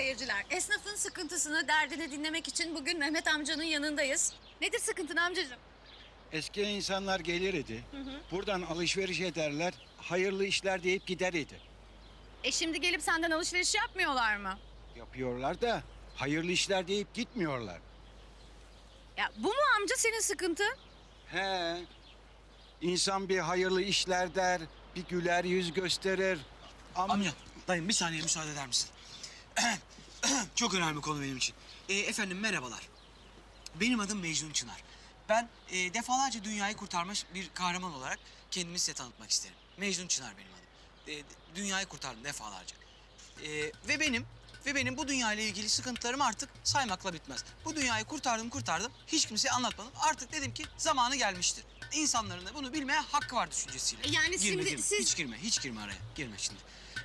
seyirciler. Esnafın sıkıntısını, derdini dinlemek için bugün Mehmet amcanın yanındayız. Nedir sıkıntın amcacığım? Eski insanlar gelir idi. Buradan alışveriş ederler. Hayırlı işler deyip gider idi. E şimdi gelip senden alışveriş yapmıyorlar mı? Yapıyorlar da hayırlı işler deyip gitmiyorlar. Ya bu mu amca senin sıkıntın? He. İnsan bir hayırlı işler der, bir güler yüz gösterir. Ama Amca, dayım bir saniye müsaade eder misin? Çok önemli konu benim için. Ee, efendim merhabalar. Benim adım Mecnun Çınar. Ben e, defalarca dünyayı kurtarmış bir kahraman olarak kendimi size tanıtmak isterim. Mecnun Çınar benim adım. E, dünyayı kurtardım defalarca. E, ve benim ve benim bu dünya ile ilgili sıkıntılarım artık saymakla bitmez. Bu dünyayı kurtardım kurtardım. Hiç kimseye anlatmadım. Artık dedim ki zamanı gelmiştir. İnsanların da bunu bilmeye hakkı var düşüncesiyle. E yani girme, şimdi girme. siz- Hiç girme, hiç girme araya. Girme şimdi.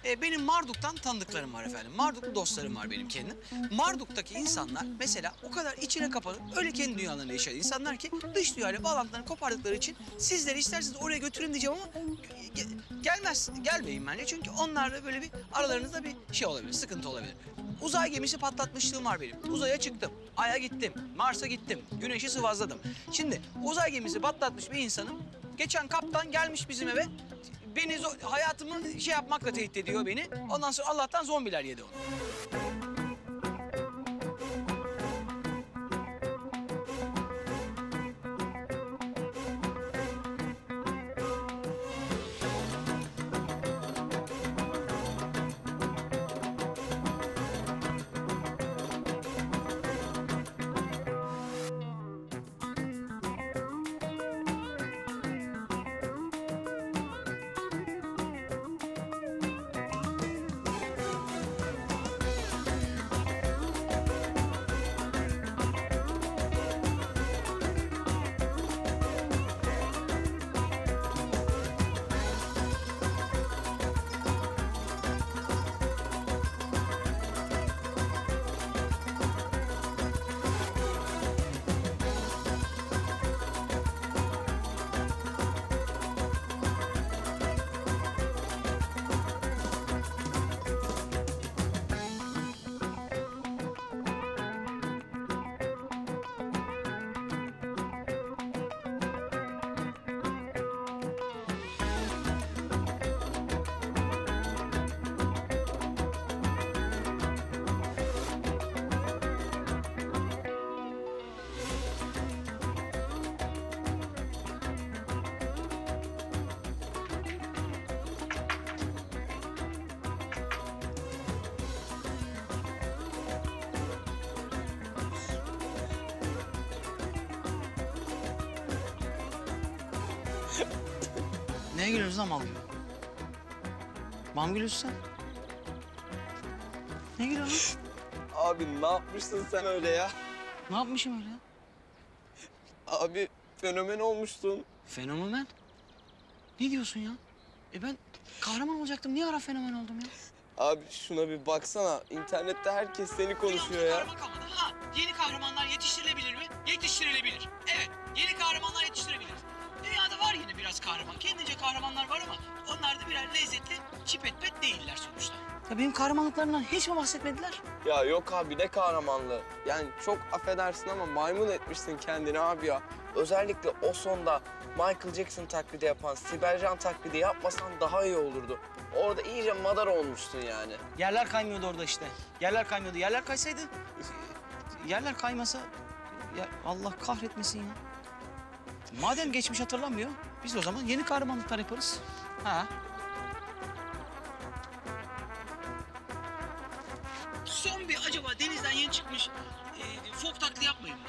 E, benim Marduk'tan tanıdıklarım var efendim. Marduklu dostlarım var benim kendim. Marduk'taki insanlar mesela o kadar içine kapanık, öyle kendi dünyalarında yaşayan insanlar ki dış dünyayla bağlantılarını kopardıkları için sizleri isterseniz oraya götürün diyeceğim ama ge- gelmez, gelmeyin bence. Çünkü onlarla böyle bir aralarınızda bir şey olabilir, sıkıntı olabilir. Uzay gemisi patlatmışlığım var benim. Uzaya çıktım, Ay'a gittim, Mars'a gittim, Güneş'i sıvazladım. Şimdi uzay gemisi patlatmış bir insanım. Geçen kaptan gelmiş bizim eve. Beni zo- hayatımı şey yapmakla tehdit ediyor beni. Ondan sonra Allah'tan zombiler yedi onu. Neye gülüyorsun lan? Mal mı gülüyorsun sen? Ne gülüyorsun lan? Abi ne yapmışsın sen öyle ya? Ne yapmışım öyle ya? Abi fenomen olmuştun. Fenomen. Ne diyorsun ya? E ben kahraman olacaktım. Niye ara fenomen oldum ya? Abi şuna bir baksana. İnternette herkes seni konuşuyor ya. Kahraman kalmadı. Ha, yeni kahramanlar yetiştirilebilir mi? Yetiştirilebilir. Evet, yeni kahramanlar yetiştirilebilir. Var yine biraz kahraman. Kendince kahramanlar var ama onlar da birer lezzetli çipet pet değiller sonuçta. Ya benim kahramanlıklarımdan hiç mi bahsetmediler? Ya yok abi ne kahramanlığı. Yani çok affedersin ama maymun etmişsin kendini abi ya. Özellikle o sonda Michael Jackson taklidi yapan Sibel Can taklidi yapmasan daha iyi olurdu. Orada iyice madar olmuştun yani. Yerler kaymıyordu orada işte. Yerler kaymıyordu. Yerler kaysaydı... Yerler kaymasa... Ya Allah kahretmesin ya. Madem geçmiş hatırlamıyor, biz o zaman yeni kahramanlıklar yaparız. Ha. Son bir acaba denizden yeni çıkmış e, fok taklidi yapmayayım mı?